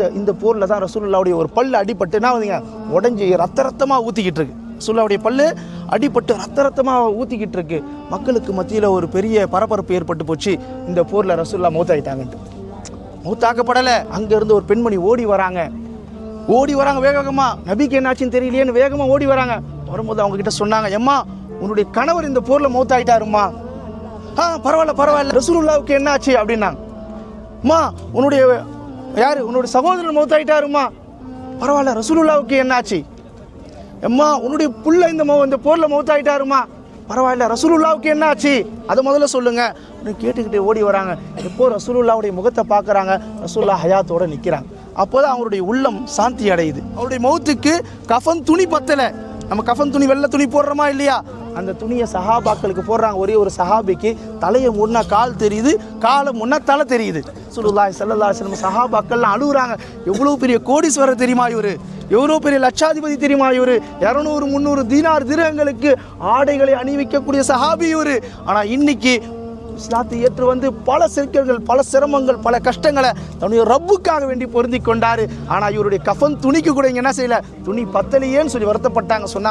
இந்த இந்த போரில் தான் ரசூலுல்லாவுடைய ஒரு பல்லு அடிபட்டு என்ன வந்துங்க உடஞ்சி ரத்த ரத்தமாக ஊற்றிக்கிட்டு இருக்கு சுல்லாவுடைய பல்லு அடிபட்டு ரத்த ரத்தமாக ஊற்றிக்கிட்டு இருக்கு மக்களுக்கு மத்தியில் ஒரு பெரிய பரபரப்பு ஏற்பட்டு போச்சு. இந்த போரில் ரசூல்லா மௌத்தாயிட்டாங்கன்ட்டு மௌத்தாக்கப்படலை. அங்கேருந்து ஒரு பெண்மணி ஓடி வராங்க. ஓடி வராங்க வேக வேகமாக நபிக்கு என்னாச்சுன்னு தெரியலையேன்னு வேகமாக ஓடி வராங்க. வரும்போது அவங்க கிட்ட சொன்னாங்க எம்மா உன்னுடைய கணவர் இந்த போரில் மூத்தாயிட்டாருமா ஆ பரவாயில்ல பரவாயில்ல. ரசூலுல்லாவுக்கு என்னாச்சு? அப்படின்னாங்க. அம்மா உன்னுடைய யார்? உன்னோட சகோதரன் மௌத்தாயிட்டாருமா? பரவாயில்ல ரசூலுல்லாவுக்கு என்னாச்சு? எம்மா உன்னுடைய புள்ள இந்த மௌ இந்த போரில் மௌத்தாயிட்டாருமா? பரவாயில்ல ரசூலுல்லாவுக்கு என்னாச்சு? அதை முதல்ல சொல்லுங்க. கேட்டுக்கிட்டே ஓடி வராங்க. எப்போ ரசூலுல்லாவுடைய முகத்தை பார்க்குறாங்க? ரசூல்லா ஹயாத்தோடு நிற்கிறாங்க அப்போதான் அவருடைய உள்ளம் சாந்தி அடையுது. அவருடைய மௌத்துக்கு கஃன் துணி பத்தலை. நம்ம கஃன் துணி வெள்ளை துணி போடுறோமா இல்லையா? அந்த துணியை சஹாபாக்களுக்கு போடுறாங்க. ஒரே ஒரு சஹாபிக்கு தலையை முன்னா கால் தெரியுது காலை முன்னா தலை தெரியுது. சுலுல்லாய் சல்லல்லா செல்லம் சஹாபாக்கள்லாம் அழுகுறாங்க. எவ்வளோ பெரிய கோடீஸ்வரர் தெரியுமா இவர்? எவ்வளோ பெரிய லட்சாதிபதி தெரியுமா இவர்? இரநூறு முந்நூறு தீனார் திரகங்களுக்கு ஆடைகளை அணிவிக்கக்கூடிய சஹாபி இவர். ஆனால் இன்னைக்கு இஸ்லாத்தை ஏற்று வந்து பல சிக்கல்கள் பல சிரமங்கள் பல கஷ்டங்களை தன்னுடைய ரப்புக்காக வேண்டி பொருந்தி கொண்டார். ஆனால் இவருடைய கஃன் துணிக்கு கூட இங்கே என்ன செய்யல? துணி பத்தலையேன்னு சொல்லி வருத்தப்பட்டாங்க சொன்னாங்க.